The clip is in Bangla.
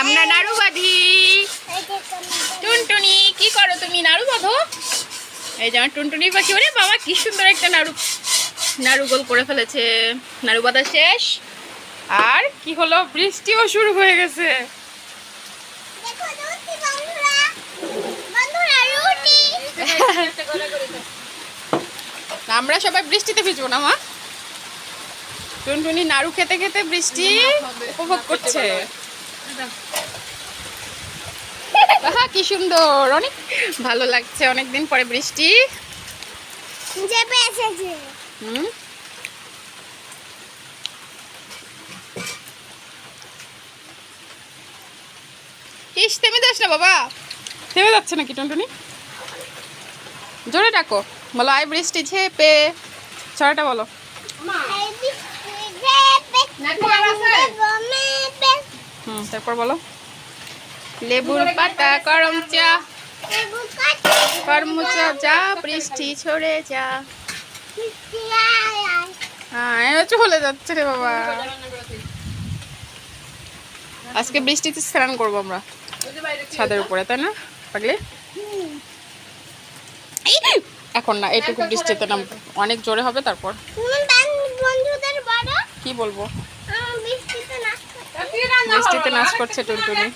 আমরা নাড়ু বাঁধি টুনটুনি কি করো তুমি? নাড়ু বাঁধো এই যে আমার টুনটুনি পাখি ওরে বাবা কি সুন্দর একটা নাড়ু নাড়ু গোল করে ফেলেছে। নাড়ু বাঁধা শেষ। আর কি হলো? বৃষ্টিও শুরু হয়ে গেছে। আমরা সবাই বৃষ্টিতে ভিজবো না মা। টুনটুনি নাড়ু খেতে খেতে বৃষ্টি উপভোগ করছে। কি সুন্দর। অনেক ভালো লাগছে। অনেকদিন পরে বৃষ্টি। হুম? ইস থেমে যাস না বাবা। থেমে যাচ্ছে নাকি টুনটুনি? জোরে ডাকো। বলো আয় বৃষ্টি ঝেপে। ছড়াটা বলো। হুম তারপর বলো। লেবুর পাতা গরম চা। করম চা। যা। বৃষ্টি ছড়ে যা হ্যাঁ চলে যাচ্ছে রে বাবা। আজকে বৃষ্টিতে স্নান করব আমরা ছাদের উপরে তাই না পাগলে? এখন না এটুকু বৃষ্টিতে নামবো অনেক জোরে হবে তারপর। কি বলব? মিষ্টিতে নাচ বৃষ্টিতে নাচ করছে টুনটুনি।